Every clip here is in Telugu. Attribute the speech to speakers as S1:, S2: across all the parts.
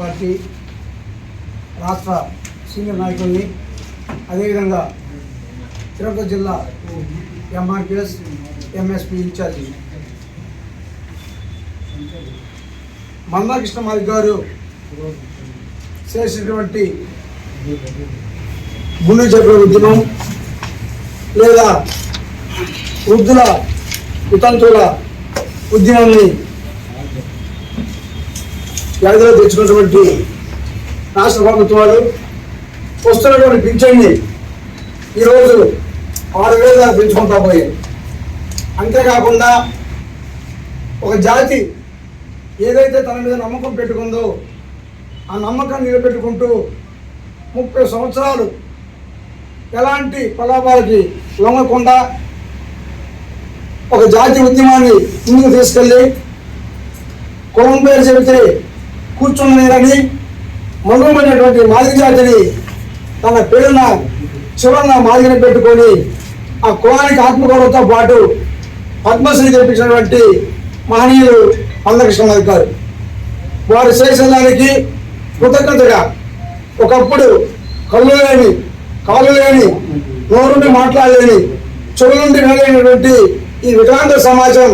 S1: పార్టీ రాష్ట్ర సీనియర్ నాయకుల్ని అదేవిధంగా తిరుపతి జిల్లా ఎంఆర్పిఎస్ ఎంఎస్పి ఇన్ఛార్జి. మందాకృష్ణ మాది గారు చేసినటువంటి గుండె చెప్పే ఉద్యమం లేదా వృద్ధుల వితంతువుల ఉద్యమాన్ని వ్యాధిలో తెచ్చుకున్నటువంటి రాష్ట్ర ప్రభుత్వాలు వస్తున్నటువంటి పింఛన్ని ఈరోజు ఆరు వేలు దాకా పెంచుకుంటా పోయాయి. అంతేకాకుండా ఒక జాతి ఏదైతే తన మీద నమ్మకం పెట్టుకుందో ఆ నమ్మకాన్ని నిలబెట్టుకుంటూ ముప్పై సంవత్సరాలు ఎలాంటి ప్రలాభాలకి లొంగకుండా ఒక జాతి ఉద్యమాన్ని ముందుకు తీసుకెళ్ళి కులం పేరు చెబితే కూర్చున్నదని మగుమైనటువంటి మాదిరి జాతిని తన పేరున చివరన మాదిరిని పెట్టుకొని ఆ కులానికి ఆత్మగౌరవంతో పాటు పద్మశ్రీ తెప్పించినటువంటి మహనీయులు మందకృష్ణ గారు వారు చేసిన దానికి కృతజ్ఞతగా ఒకప్పుడు కళ్ళు లేని కాళ్ళు లేని నోరుండి మాట్లాడలేని చెవుల నుండి వినలేనటువంటి ఈ వికలాంగ సమాజం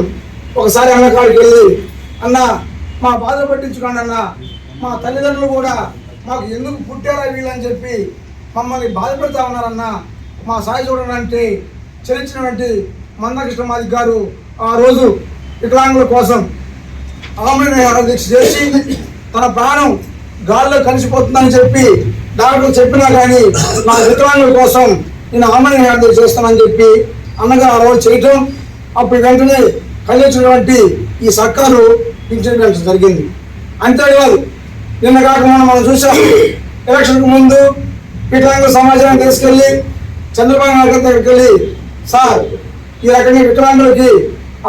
S1: ఒకసారి అన్నకాడికి వెళ్ళి అన్న మా బాధ పట్టించుకోండి అన్న. మా తల్లిదండ్రులు కూడా మాకు ఎందుకు పుట్టారా వీళ్ళని చెప్పి మమ్మల్ని బాధపెడతా ఉన్నారన్న. మా సాయి చూడడానికి అంటే చరించినటువంటి మందకృష్ణ మాది గారు ఆ రోజు వికలాంగుల కోసం ఆమెను దీక్ష చేసి తన ప్రాణం గాల్లో కలిసిపోతుందని చెప్పి డాక్టర్ చెప్పినా కానీ నా వికలాంగుల కోసం నేను ఆమెను హ్యాండిల్ చేస్తానని చెప్పి అన్నగా ఆ రోజు చేయటం. అప్పుడు వెంటనే కలిగించినటువంటి ఈ సర్కారు పింఛన్ పెంచడం జరిగింది. అంతేకాదు నిన్న కాక మనం మనం చూసాం ఎలక్షన్కు ముందు వికలాంగుల సమాజాన్ని తీసుకెళ్ళి చంద్రబాబు నాయుడు దగ్గరికి వెళ్ళి సార్ ఈ రకంగా వికలాంగులకి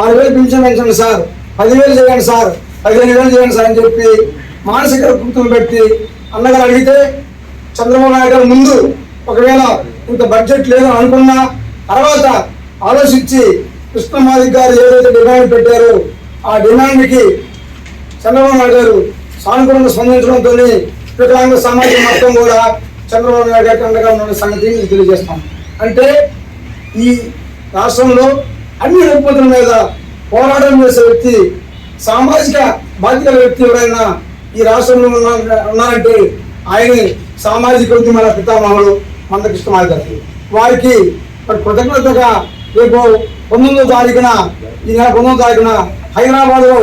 S1: ఆరు వేలు పింఛన్ పెంచండి సార్ పదివేలు చేయండి సార్ పదిహేను వేలు చేయండి సార్ అని చెప్పి మానసిక గుర్తులు పెట్టి అన్నగారు అడిగితే చంద్రబాబు నాయుడు గారు ముందు ఒకవేళ ఇంత బడ్జెట్ లేదని అనుకున్నా తర్వాత ఆలోచించి కృష్ణమాదిక్ గారు ఏదైతే డిమాండ్ పెట్టారో ఆ డిమాండ్కి చంద్రబాబు నాయుడు గారు సానుకూలంగా స్పందించడంతో వికలాంగ సమాజం మొత్తం కూడా చంద్రబాబు నాయుడు గారికి అండగా ఉన్న సంగతి తెలియజేస్తాం అంటే ఈ రాష్ట్రంలో అన్ని రుగ్మతుల మీద పోరాటం చేసే వ్యక్తి సామాజిక బాధ్యత వ్యక్తి ఎవరైనా ఈ రాష్ట్రంలో ఉన్నారంటే ఆయన సామాజిక ఉద్యమాల పితామహుడు మందకృష్ణ మాది వారికి కృతజ్ఞతగా రేపు పంతొమ్మిదో తారీఖున ఈ నెల పంతొమ్మిదో తారీఖున హైదరాబాద్లో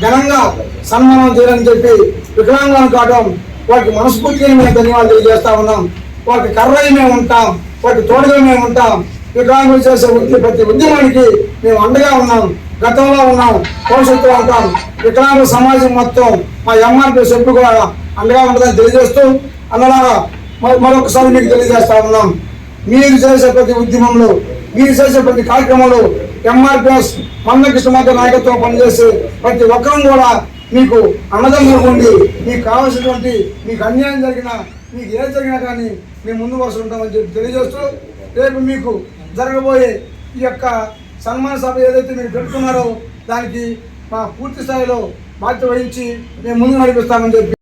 S1: ఘనంగా సన్మానం చేయాలని చెప్పి వికలాంగులను కావడం వారికి మనస్ఫూర్తిగా మేము ధన్యవాదాలు తెలియజేస్తా ఉన్నాం. వారికి కర్రై మేము ఉంటాం. వారికి తోడుగా మేము ఉంటాం. వికలాంగులు చేసే ఉద్య ప్రతి ఉద్యమానికి మేము అండగా ఉన్నాం. గతంలో ఉన్నాం. భవిష్యత్తులో ఉంటాం. వికలాంగుల సమాజం మొత్తం మా ఎంఆర్పీ సభ్యులు కూడా అండగా ఉంటుందని తెలియజేస్తూ అన్నలాగా మరొకసారి మీకు తెలియజేస్తా ఉన్నాం. మీరు చేసే ప్రతి ఉద్యమంలో మీరు చేసే ప్రతి కార్యక్రమంలో ఎంఆర్పిఎస్ మందకృష్ణ మాత నాయకత్వం పనిచేసే ప్రతి ఒక్కరం కూడా మీకు అన్నదమ్ములు ఉండి మీకు కావాల్సినటువంటి మీకు అన్యాయం జరిగినా మీకు ఏది జరిగినా కానీ మేము ముందు వరుస ఉంటామని చెప్పి తెలియజేస్తూ రేపు మీకు జరగబోయే ఈ యొక్క సన్మాన సభ ఏదైతే మీరు పెట్టుకున్నారో దానికి మా పూర్తి స్థాయిలో బాధ్యత వహించి మేము ముందు నడిపిస్తామని చెప్పి